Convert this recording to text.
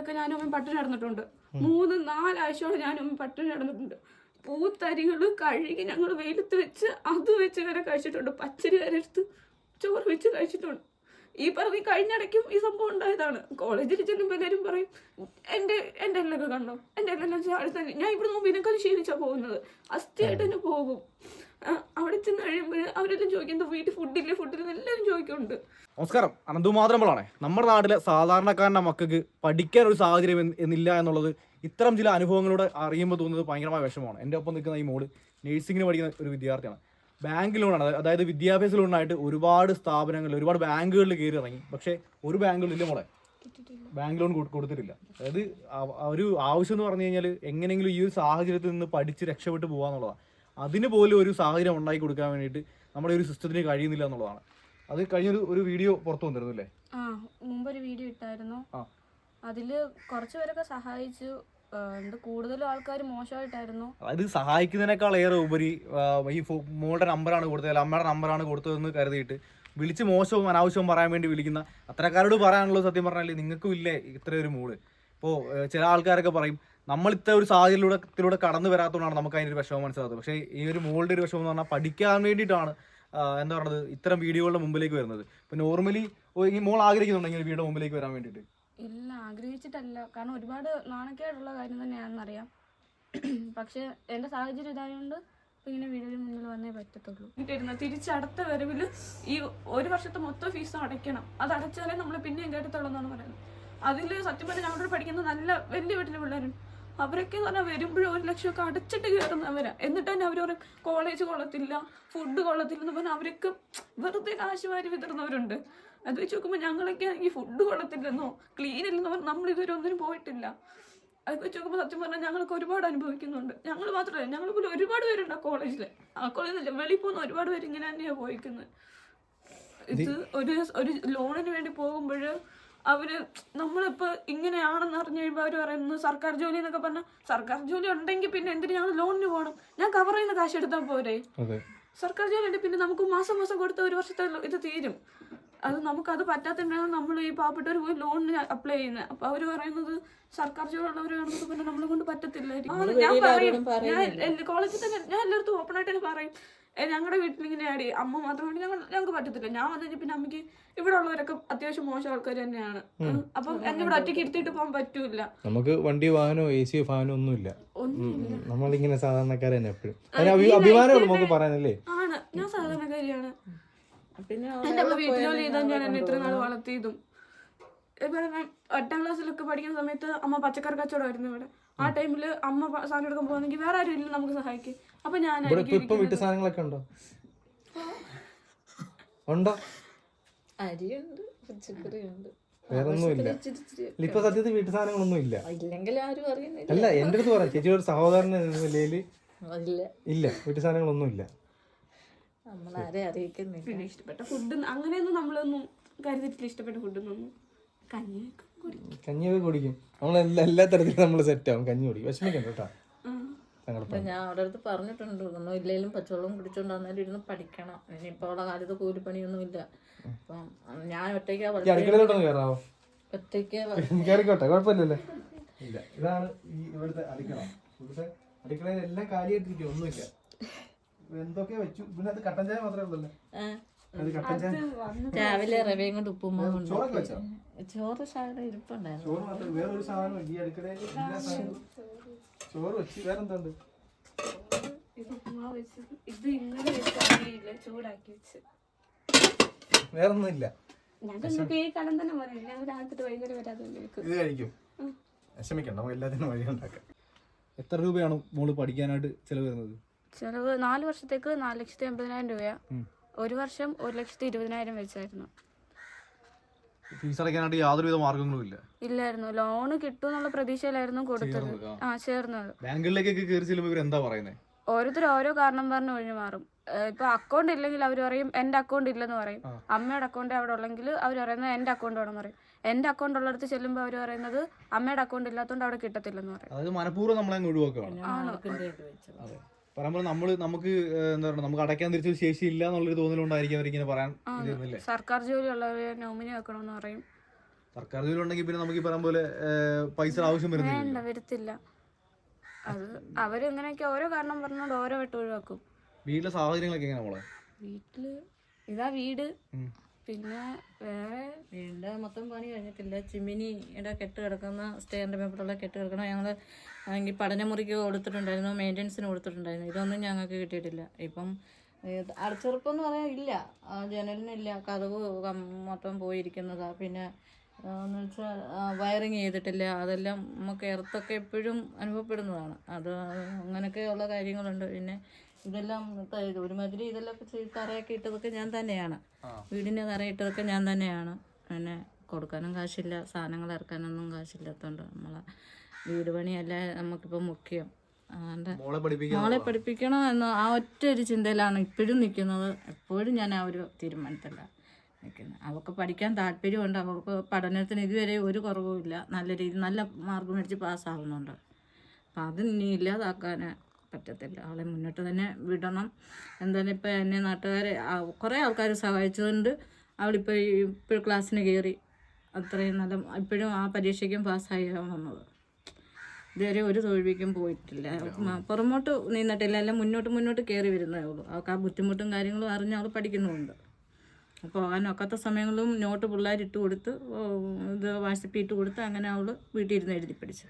ഒക്കെ ഞാൻ ഉമ്മ പട്ടിണി കിടന്നിട്ടുണ്ട്. മൂന്ന് നാലാഴ്ചയോളം ഞാൻ ഉമ്മ പട്ടിണി കിടന്നിട്ടുണ്ട്. പൂത്തരികൾ കഴുകി ഞങ്ങൾ വെയിലത്ത് വെച്ച് അത് വെച്ച് വരെ കഴിച്ചിട്ടുണ്ട്. പച്ചരി വരെ എടുത്ത് ചോറ് വെച്ച് കഴിച്ചിട്ടുണ്ട്. ഈ പറഞ്ഞ കഴിഞ്ഞിടയ്ക്കും ഈ സംഭവം ഉണ്ടായതാണ്. കോളേജിൽ ചെല്ലുമ്പോൾ എല്ലാവരും പറയും എന്റെ എന്റെ എല്ലൊക്കെ കണ്ടോ? എന്റെ എല്ലാം ഞാൻ ഇവിടെ മുമ്പ് ഇതിനേക്കാൾ ക്ഷീണിച്ചാ പോകുന്നത്. അസ്ഥിയായിട്ട് തന്നെ പോകും. അവിടെ ചെന്ന് കഴിയുമ്പോൾ അവരെല്ലാം ചോദിക്കുന്നത് വീട്ടിൽ ഫുഡില്ലേ ഫുഡില്ല എല്ലാവരും ചോദിക്കുന്നുണ്ട്. നമസ്കാരം. അനന്തു മാത്രമ്പോളാണ് നമ്മുടെ നാട്ടിലെ സാധാരണക്കാരന്റെ മക്കൾക്ക് പഠിക്കാൻ ഒരു സാഹചര്യം എന്ന് എന്നില്ല എന്നുള്ളത് ഇത്തരം ചില അനുഭവങ്ങളോട് അറിയുമ്പോൾ തോന്നുന്നത് ഭയങ്കരമായ വിഷമമാണ്. എന്റെ ഒപ്പം നിൽക്കുന്ന ഈ മോൾ നേഴ്സിങ്ങിന് പഠിക്കുന്ന ഒരു വിദ്യാർത്ഥിയാണ്. ബാങ്ക് ലോണാണ് അതായത് അതായത് വിദ്യാഭ്യാസ ലോണായിട്ട് ഒരുപാട് സ്ഥാപനങ്ങളിൽ ഒരുപാട് ബാങ്കുകളിൽ കയറി ഇറങ്ങി. പക്ഷേ ഒരു ബാങ്കുകളിൽ ഇല്ല മോളെ. ബാങ്ക് ലോൺ കൊടുത്തിട്ടില്ല. അതായത് ഒരു ആവശ്യം എന്ന് പറഞ്ഞു കഴിഞ്ഞാൽ എങ്ങനെയെങ്കിലും ഈ ഒരു സാഹചര്യത്തിൽ നിന്ന് പഠിച്ച് രക്ഷപ്പെട്ട് പോകാന്നുള്ളതാണ് അതിന് പോലും ഒരു സാഹചര്യം ഉണ്ടാക്കി കൊടുക്കാൻ വേണ്ടിയിട്ട് നമ്മുടെ ഒരു സിസ്റ്റത്തിന് കഴിയുന്നില്ല എന്നുള്ളതാണ്. അത് കഴിഞ്ഞൊരു ഒരു വീഡിയോ പുറത്തു വന്നിരുന്നു അല്ലേ? ആ മുമ്പൊരു വീഡിയോ ഇട്ടായിരുന്നു. ആ. അതിൽ കുറച്ചു പേരൊക്കെ സഹായിച്ചു. എന്ത് കൂടുതലും ആൾക്കാർ മോശമായിട്ടായിരുന്നു. അതായത് സഹായിക്കുന്നതിനേക്കാൾ ഏറെ ഉപരി ഈ മോളുടെ നമ്പറാണ് കൊടുത്തത് അമ്മയുടെ നമ്പറാണ് കൊടുത്തതെന്ന് കരുതിയിട്ട് വിളിച്ച് മോശവും അനാവശ്യവും പറയാൻ വേണ്ടി വിളിക്കുന്ന അത്തരക്കാരോട് പറയാനുള്ളത് സത്യം പറഞ്ഞാൽ നിങ്ങൾക്കും ഇല്ലേ ഇത്രയൊരു ഒരു മൂൾ ഇപ്പോൾ ചില ആൾക്കാരൊക്കെ പറയും നമ്മൾ ഇത്ര ഒരു സാഹചര്യത്തിലൂടെ ത്തിലൂടെ കടന്നു വരാത്തതുകൊണ്ടാണ് നമുക്ക് അതിന്റെ ഒരു വിഷമം മനസ്സിലാകുന്നത്. പക്ഷേ ഈ ഒരു മോളുടെ ഒരു വിഷമം എന്ന് പറഞ്ഞാൽ പഠിക്കാൻ വേണ്ടിയിട്ടാണ് എന്താ പറയുന്നത് ഇത്തരം വീഡിയോകളുടെ മുമ്പിലേക്ക് വരുന്നത്. ഇപ്പൊ നോർമലി ഈ മോൾ ആഗ്രഹിക്കുന്നുണ്ടെങ്കിൽ വീഡിയോ മുമ്പിലേക്ക് വരാൻ വേണ്ടിയിട്ട്. ഇല്ല ആഗ്രഹിച്ചിട്ടല്ല. കാരണം ഒരുപാട് നാണക്കേടുള്ള കാര്യം തന്നെയാണെന്നറിയാം. പക്ഷെ എന്റെ സാഹചര്യം ഇതായതുകൊണ്ട് ഇപ്പൊ ഇങ്ങനെ വീടിന് മുന്നിൽ വന്നേ പറ്റത്തുള്ളൂ. തിരിച്ചടുത്ത വരവിൽ ഈ ഒരു വർഷത്തെ മൊത്തം ഫീസ് അടയ്ക്കണം. അത് അടച്ചാലേ നമ്മൾ പിന്നെയും കേട്ടത്തുള്ളൂ എന്നാണ് പറയുന്നത്. അതിൽ സത്യം പറഞ്ഞാൽ ഞങ്ങളുടെ പഠിക്കുന്ന നല്ല വലിയ വീട്ടിലെ പിള്ളേരുണ്ട്. അവരൊക്കെ എന്ന് പറഞ്ഞാൽ വരുമ്പോഴും ഒരു ലക്ഷമൊക്കെ അടച്ചിട്ട് കയറുന്നവരാ എന്നിട്ട് തന്നെ അവർ പറയും കോളേജ് കൊള്ളത്തില്ല ഫുഡ് കൊള്ളത്തില്ല എന്ന് പറഞ്ഞാൽ അവരൊക്കെ വെറുതെ കാശ് വാരി വിതറുന്നവരുണ്ട്. അത് വെച്ച് നോക്കുമ്പോൾ ഞങ്ങളൊക്കെ ഈ ഫുഡ് കൊള്ളത്തില്ലെന്നോ ക്ലീൻ ഇല്ലെന്ന് പറഞ്ഞാൽ നമ്മൾ ഇതുവരെ ഒന്നിനും പോയിട്ടില്ല. അത് വെച്ച് നോക്കുമ്പോൾ സത്യം പറഞ്ഞാൽ ഞങ്ങൾക്ക് ഒരുപാട് അനുഭവിക്കുന്നുണ്ട്. ഞങ്ങൾ മാത്രമല്ല ഞങ്ങൾ പോലും ഒരുപാട് പേരുണ്ട് ആ കോളേജിൽ ആ കോളേജിൽ വെളിയിൽ പോകുന്ന ഒരുപാട് പേര് ഇങ്ങനെ തന്നെയാണ് പോയിക്കുന്നത് ഇത് ഒരു ഒരു ലോണിന് വേണ്ടി പോകുമ്പോൾ അവർ നമ്മളിപ്പോ ഇങ്ങനെയാണെന്ന് അറിഞ്ഞു കഴിയുമ്പോൾ അവർ പറയുന്നു സർക്കാർ ജോലി എന്നൊക്കെ പറഞ്ഞാൽ സർക്കാർ ജോലി ഉണ്ടെങ്കിൽ പിന്നെ എന്തിനു ഞങ്ങൾ ലോണിന് പോകണം ഞാൻ കവർ ചെയ്യുന്ന കാശ് എടുത്താൽ പോരെ? അതെ. സർക്കാർ ജോലി ഉണ്ട് പിന്നെ നമുക്ക് മാസം മാസം കൊടുത്ത ഒരു വർഷത്തെ ഇത് തീരും. അത് നമുക്കത് പറ്റാത്തതിനാണ് നമ്മൾ ഈ പാവപ്പെട്ടവർ പോയി ലോണിന് അപ്ലൈ ചെയ്യുന്നത് അപ്പൊ അവർ പറയുന്നത് സർക്കാർ ജോലി ഉള്ളവരാണെന്നൊക്കെ പറഞ്ഞാൽ നമ്മളെ കൊണ്ട് പറ്റത്തില്ല ഞാൻ പറയും ഞാൻ കോളേജിൽ തന്നെ ഞാൻ എല്ലായിടത്തും ഓപ്പൺ ആയിട്ട് തന്നെ പറയും. ഞങ്ങളുടെ വീട്ടിൽ ഇങ്ങനെ ആടി അമ്മ മാത്രമാണ് ഞങ്ങൾ ഞങ്ങൾക്ക് പറ്റത്തില്ല. ഞാൻ വന്നു കഴിഞ്ഞാൽ പിന്നെ അമ്മയ്ക്ക് ഇവിടെ ഉള്ളവരൊക്കെ അത്യാവശ്യം മോശം ആൾക്കാർ തന്നെയാണ്. അപ്പം എന്നെ ഇവിടെ ഒറ്റയ്ക്ക് ഇരുത്തിയിട്ട് പോകാൻ പറ്റൂല നമുക്ക് വണ്ടി വാഹനോ എ സി ഫാനോ ഒന്നുമില്ല. നമ്മളിങ്ങനെ സാധാരണക്കാർ തന്നെ എപ്പോഴും. അതിന് അഭി- നമുക്ക് പറയാനല്ലേ? ആണ്. ഞാൻ സാധാരണക്കാരിയാണ്. പിന്നെ എന്റെ അമ്മ വീട്ടിലോലി ചെയ്താൽ ഞാൻ എന്നെ ഇത്ര നാൾ വളർത്തിയതും. എട്ടാം ക്ലാസ്സിലൊക്കെ പഠിക്കുന്ന സമയത്ത് അമ്മ പച്ചക്കറി കച്ചവടമായിരുന്നു ഇവിടെ. ആ ടൈമിൽ അമ്മ സാധനം എടുക്കാൻ പോകുന്നെങ്കിൽ വേറെ ആരും ഇല്ല നമുക്ക് സഹായിക്കും. അപ്പൊ ഞാൻ ഇപ്പൊ വീട്ടു സാധനങ്ങളൊക്കെ ഉണ്ടോ? ഉണ്ടോ? അരിയുണ്ട് പച്ചക്കറിയുണ്ട്. ഇപ്പൊ സത്യത്തിൽ വീട്ടു സാധനങ്ങളൊന്നും ഇല്ല. അല്ല എന്റെ അടുത്ത് പറയാം. ചേച്ചിയുടെ ഒരു സഹോദരൻ എന്ന നിലയിൽ ഇല്ല. ഇല്ല വീട്ടു സാധനങ്ങളൊന്നും ഇല്ല. നമ്മളാരെ അറിയിക്കുന്നില്ല. പിന്നെ ഇഷ്ടപ്പെട്ട ഫുഡ് അങ്ങനെയൊന്നും നമ്മളൊന്നും കരുതിയിട്ടില്ല. ഇഷ്ടപ്പെട്ട ഫുഡൊന്നും കഞ്ഞിയൊക്കെ കുടിക്കും കഞ്ഞിയൊക്കെ കുടിക്കും. നമ്മൾ എല്ലാ എല്ലാ തരത്തിലും നമ്മൾ സെറ്റ് ആവും. കഞ്ഞി കുടിക്കും. വിഷമിക്കണ്ട കേട്ടോ. ഞാൻ അവിടെ അടുത്ത് പറഞ്ഞിട്ടുണ്ട്. ഒന്നും ഇല്ലെങ്കിലും പച്ചവെള്ളം കുടിച്ചോണ്ട് ഇരുന്ന് പഠിക്കണം. ഇനിയിപ്പോ ഉള്ള കാലത്ത് കൂലിപ്പണിയൊന്നും ഇല്ല അപ്പം ഞാൻ ഒറ്റയ്ക്കാ ഒറ്റയ്ക്ക് ഇല്ല. ഇതാണ് ഈ ഇവിടുത്തെ അടുക്കള. ഇവിടുത്തെ അടുക്കളയിൽ എല്ലാം കാലിയായിട്ടിരിക്കും ഒന്നുമില്ല. എന്തൊക്കെ വെച്ചു. ഇതിനകത്ത് കട്ടൻ ചായ മാത്രമേ ചായ രാവിലെ റവയും കൊണ്ട് ഉപ്പും ചോറ് സാധനം ഇരിപ്പുണ്ടായിരുന്നു. ചോറ് മാത്രം വേറെ സാധനം ഈ അടുക്കളയിൽ എല്ലാ ചോറ്. വെച്ച് വേറെ എന്തുണ്ട് ഇത് കഴിക്കും. വിഷമിക്കണ്ട. നമുക്ക് എല്ലാത്തിനും വഴി ഉണ്ടാക്കാം. എത്ര രൂപയാണ് മോൾ പഠിക്കാനായിട്ട് ചെലവ് വരുന്നത്? ചെലവ് നാല് വർഷത്തേക്ക് നാല് ലക്ഷത്തി എൺപതിനായിരം രൂപയാ. ഒരു വർഷം ഒരു ലക്ഷത്തി ഇരുപതിനായിരം വെച്ചായിരുന്നു. ഫീസ് അടയ്ക്കാനായിട്ട് യാതൊരുവിധ മാർഗങ്ങളും ഇല്ല. ഇല്ലായിരുന്നു. ലോണ് കിട്ടും എന്നുള്ള പ്രതീക്ഷയിലായിരുന്നു കൊടുത്തത്. ആ. ചേർന്നത്. ബാങ്കുകളിലേക്കൊക്കെ കയറി ചെല്ലുമ്പോൾ ഇവർ എന്താ പറയുന്നത് ഓരോരുത്തർ ഓരോ കാരണം പറഞ്ഞ് ഒഴിഞ്ഞു മാറും. ഇപ്പൊ അക്കൗണ്ട് ഇല്ലെങ്കിൽ അവർ പറയും എന്റെ അക്കൗണ്ട് ഇല്ലെന്ന് പറയും. അമ്മയുടെ അക്കൗണ്ട് അവിടെ ഉള്ളെങ്കിൽ അവർ പറയുന്നത് എന്റെ അക്കൗണ്ട് വേണമെന്ന് പറയും. എന്റെ അക്കൗണ്ട് ഉള്ളിടത്ത് ചെല്ലുമ്പോൾ അവർ പറയുന്നത് അമ്മയുടെ അക്കൗണ്ട് ഇല്ലാത്തതുകൊണ്ട് അവിടെ കിട്ടത്തില്ലെന്ന് പറയും. അതായത് മനഃപൂർവം നമ്മളെ ഒഴിവാക്കുകയാണ്. പറയുമ്പോൾ നമ്മൾ നമുക്ക് എന്താ പറയുക നമുക്ക് അടയ്ക്കാൻ തിരിച്ച ശേഷി ഇല്ല എന്നുള്ളൊരു തോന്നലുണ്ടായിരിക്കും അവരിങ്ങനെ പറയാൻ സർക്കാർ ജോലി ഉള്ളവരെ നോമിനി വെക്കണമെന്ന് പറയും. സർക്കാർ ജോലി ഉണ്ടെങ്കിൽ പിന്നെ നമുക്ക് ഈ പറയുന്ന പോലെ പൈസ ആവശ്യം വരുന്നില്ല വേണ്ട വരത്തില്ല. അത് അവരിങ്ങനെയൊക്കെ ഓരോ കാരണം പറഞ്ഞുകൊണ്ട് ഓരോ വട്ടം ഒഴിവാക്കും. വീട്ടിലെ സാഹചര്യങ്ങളൊക്കെ എങ്ങനെ മോളെ? വീട്ടിൽ ഇതാ വീട്. പിന്നെ വേറെ? വീടിന്റെ മൊത്തം പണി കഴിഞ്ഞിട്ടില്ല. ചിമ്മിനിയുടെ കെട്ട് കിടക്കുന്ന. സ്റ്റേറിന്റെ മേപ്പിലുള്ള കെട്ട് കിടക്കണം ഞങ്ങൾ ആണെങ്കിൽ പഠനമുറിക്ക് കൊടുത്തിട്ടുണ്ടായിരുന്നു. മെയിന്റനൻസിന് കൊടുത്തിട്ടുണ്ടായിരുന്നു. ഇതൊന്നും ഞങ്ങൾക്ക് കിട്ടിയിട്ടില്ല. ഇപ്പം അടച്ചുറപ്പെന്ന് പറയാൻ ഇല്ല. ജനലിനില്ല കതവ് മൊത്തം പോയിരിക്കുന്നതാണ് പിന്നെ എന്ന് വെച്ചാൽ വയറിങ് ചെയ്തിട്ടില്ല. അതെല്ലാം നമുക്ക് എർത്തൊക്കെ എപ്പോഴും അനുഭവപ്പെടുന്നതാണ്. അത് അങ്ങനെയൊക്കെയുള്ള കാര്യങ്ങളുണ്ട്. പിന്നെ ഇതെല്ലാം ഒരുമാതിരി ഇതെല്ലാം തറയൊക്കെ ഇട്ടതൊക്കെ ഞാൻ തന്നെയാണ്. വീടിന്റെ തറയിട്ടതൊക്കെ ഞാൻ തന്നെയാണ്. പിന്നെ കൊടുക്കാനും കാശില്ല സാധനങ്ങൾ ഇറക്കാനൊന്നും കാശില്ലാത്തതുകൊണ്ട് നമ്മളെ വീട് പണിയല്ല നമുക്കിപ്പോൾ മുഖ്യം. അതുകൊണ്ട് മോളെ പഠിപ്പിക്കണോ? എന്ന ആ ഒറ്റ ഒരു ചിന്തയിലാണ് ഇപ്പോഴും നിൽക്കുന്നത്. എപ്പോഴും ഞാൻ ആ ഒരു തീരുമാനത്തിലാണ് നിൽക്കുന്നത്. അവൾക്ക് പഠിക്കാൻ താല്പര്യമുണ്ട്. അവൾക്ക് പഠനത്തിന് ഇതുവരെ ഒരു കുറവുമില്ല. നല്ല രീതി നല്ല മാർക്ക് മേടിച്ച് പാസ്സാവുന്നുണ്ട്. അപ്പം അത് ഇനി ഇല്ലാതാക്കാൻ പറ്റത്തില്ല. അവളെ മുന്നോട്ട് തന്നെ വിടണം. എന്തായാലും ഇപ്പോൾ എന്നെ നാട്ടുകാർ കുറേ ആൾക്കാർ സഹായിച്ചതുകൊണ്ട് അവളിപ്പോൾ ഇപ്പോൾ ക്ലാസ്സിന് കയറി അത്രയും നല്ല ഇപ്പോഴും ആ പരീക്ഷയ്ക്കും പാസ്സായി വന്നത്. ഇതുവരെ ഒരു തോൽവിക്കും പോയിട്ടില്ല. പുറമോട്ട് നിന്നിട്ടില്ല. എല്ലാം മുന്നോട്ട് മുന്നോട്ട് കയറി വരുന്നേ ഉള്ളൂ. അവൾക്ക് ആ ബുദ്ധിമുട്ടും കാര്യങ്ങളും അറിഞ്ഞ് അവൾ പഠിക്കുന്നുമുണ്ട് പോകാനൊക്കാത്ത സമയങ്ങളിലും നോട്ട് പിള്ളേർ ഇട്ട് കൊടുത്ത് ഇത് വാട്സപ്പിൽ ഇട്ട് കൊടുത്ത് അങ്ങനെ അവൾ വീട്ടിൽ ഇരുന്ന് എഴുതി പഠിച്ചു